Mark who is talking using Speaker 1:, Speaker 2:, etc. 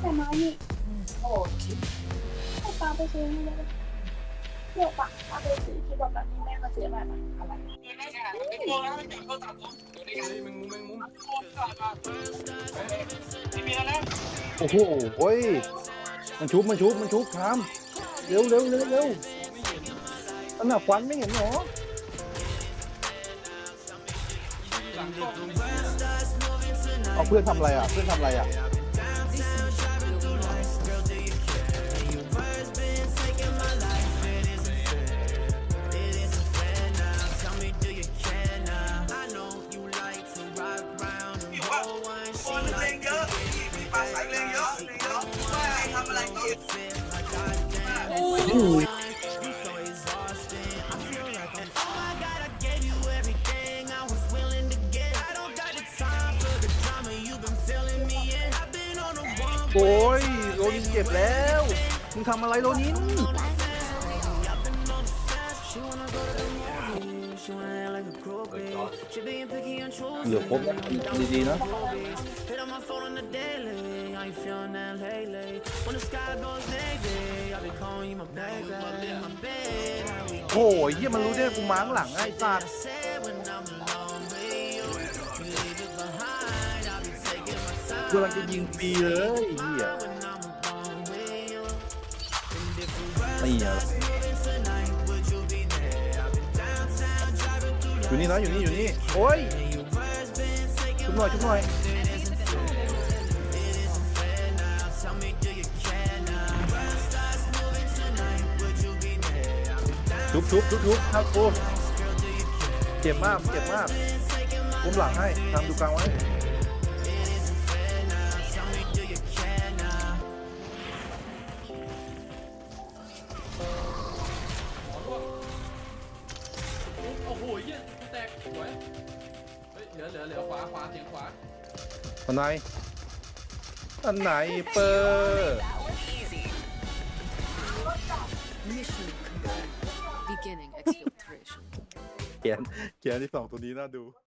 Speaker 1: แต่ไม้นี่โอ้ชิบให้ปลาไปซื้อนี่เลยเดี๋ยวปะปลาไปซื้อที่บอกแบบนี้แม่มาซื้อมาปะอะไร
Speaker 2: โอ้แล้วมันจับเขาจับผมเฮ้ยมึงมุมมึงมุมไม่มีแล้ว
Speaker 3: โอ้โหโอ้ยมันชุบมันชุบมันชุบทามเร็วเร็วเร็วเร็วอันน่ะควันไม่เห็นเหรอ
Speaker 2: หลังกล้อง
Speaker 3: เอาเพื่อนทำอะไรอะ เพื่อนทำอะไรอะ โอ้ยโรนินเจ็บแล้ว มึงทำอะไรโรนิน เหลือครบแล้วดีๆนะ โอ้ยเฮียมันรู้ได้กูม้างหลังไอ้สัตว์กำลังจะยิงฟรีเลยเฮียนี่อะอยู่นี่นะอยู่นี่อยู่นี่โอ้ยชุบหน่อยชุบหน่อย ชุบชุบชุบชุบครับกูเจ็บมากเจ็บมากกุมหลังให้ทำดูกลางไว้
Speaker 2: โอ้โหเยี่ยแตกสวยเฮ้ยเหลือเหลือเหลือขวาขวาเสียงขวา
Speaker 3: อันไหนอันไหนเปอร์
Speaker 4: Mission complete. Beginning exfiltration.
Speaker 3: เขียนเขียนที่สองตัวนี้น่าดู